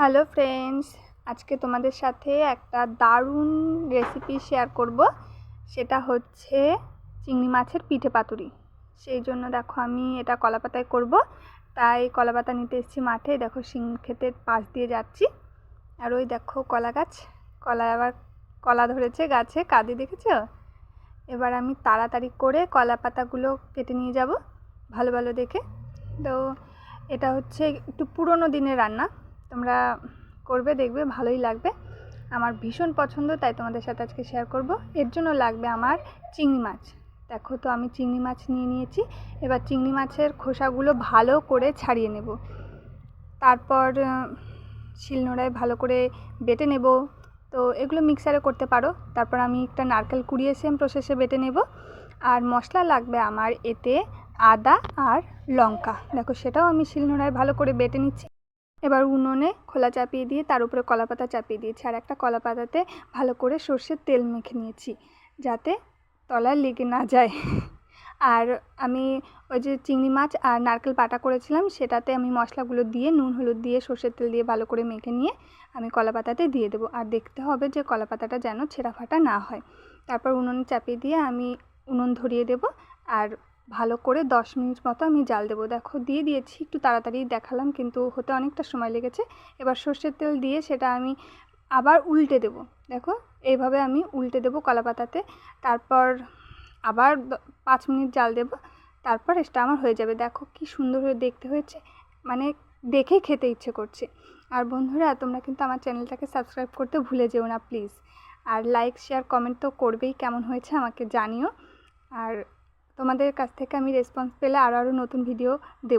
Hello friends আজকে তোমাদের সাথে একটা দারুণ রেসিপি শেয়ার করব। সেটা হচ্ছে চিংড়ি মাছের পিঠে পাতুরি। সেই জন্য দেখো আমি এটা কলা পাতায় করব। তাই কলা পাতা নিতে এসেছি মাঠে। দেখো শিং ক্ষেতের পাশ দিয়ে যাচ্ছি। আর ওই দেখো কলা গাছ। কলা আবার কলা ধরেছে গাছে। কাঁদি দেখেছ? এবার আমি তাড়াতাড়ি করে কলা পাতাগুলো কেটে নিয়ে যাব। ভালো ভালো দেখে। তো এটা হচ্ছে একটু পুরনো দিনের রান্না। তোমরা করবে, দেখবে, ভালোই লাগবে। আমার ভীষণ পছন্দ, তাই তোমাদের সাথে আজকে শেয়ার করব। এর জন্য লাগবে আমার চিংড়ি মাছ। দেখো তো, আমি চিংড়ি মাছ নিয়ে নিয়েছি। এবার চিংড়ি মাছের খোসাগুলো ভালো করে ছাড়িয়ে নেব। তারপর শিলনোড়ায় ভালো করে বেটে নেব। তো এগুলো মিক্সারে করতে পারো। তারপর আমি একটা নারকেল কুড়িয়ে সেম প্রসেসে বেটে নেব। আর মশলা লাগবে আমার এতে আদা আর লঙ্কা। দেখো, সেটাও আমি শিলনোড়ায় ভালো করে বেটে নিচ্ছি। এবার উনুনে খোলা চাপিয়ে দিয়ে তার উপরে কলা পাতা চাপিয়ে দিয়েছি। আর একটা কলা পাতাতে ভালো করে সর্ষের তেল মেখে নিয়েছি যাতে তলায় লেগে না যায়। আর আমি ওই যে চিংড়ি মাছ আর নারকেল বাটা করেছিলাম, সেটাতে আমি মশলাগুলো দিয়ে, নুন, হলুদ দিয়ে, সর্ষের তেল দিয়ে ভালো করে মেখে নিয়ে আমি কলা পাতাতে দিয়ে দেবো। আর দেখতে হবে যে কলা পাতাটা যেন ছেঁড়া ফাটা না হয়। তারপর উনুনে চাপিয়ে দিয়ে আমি উনুন ধরিয়ে দেবো। আর ভালো করে দশ মিনিট মতো আমি জাল দেবো। দেখো, দিয়ে দিয়েছি, একটু তাড়াতাড়ি দেখালাম, কিন্তু হতে অনেকটা সময় লেগেছে। এবার সর্ষের তেল দিয়ে সেটা আমি আবার উল্টে দেবো। দেখো, এইভাবে আমি উল্টে দেবো কলা পাতাতে তারপর আবার পাঁচ মিনিট জাল দেবো। তারপর এটা আমার হয়ে যাবে। দেখো, কি সুন্দর হয়ে দেখতে হয়েছে। মানে দেখে খেতে ইচ্ছে করছে। আর বন্ধুরা, তোমরা কিন্তু আমার চ্যানেলটাকে সাবস্ক্রাইব করতে ভুলে যেও না, প্লিজ। আর লাইক, শেয়ার, কমেন্ট তো করবেই, কেমন হয়েছে আমাকে জানিও। আর তোমাদের কাছ থেকে আমি রেসপন্স পেলে আরও আরও নতুন ভিডিও দেবো।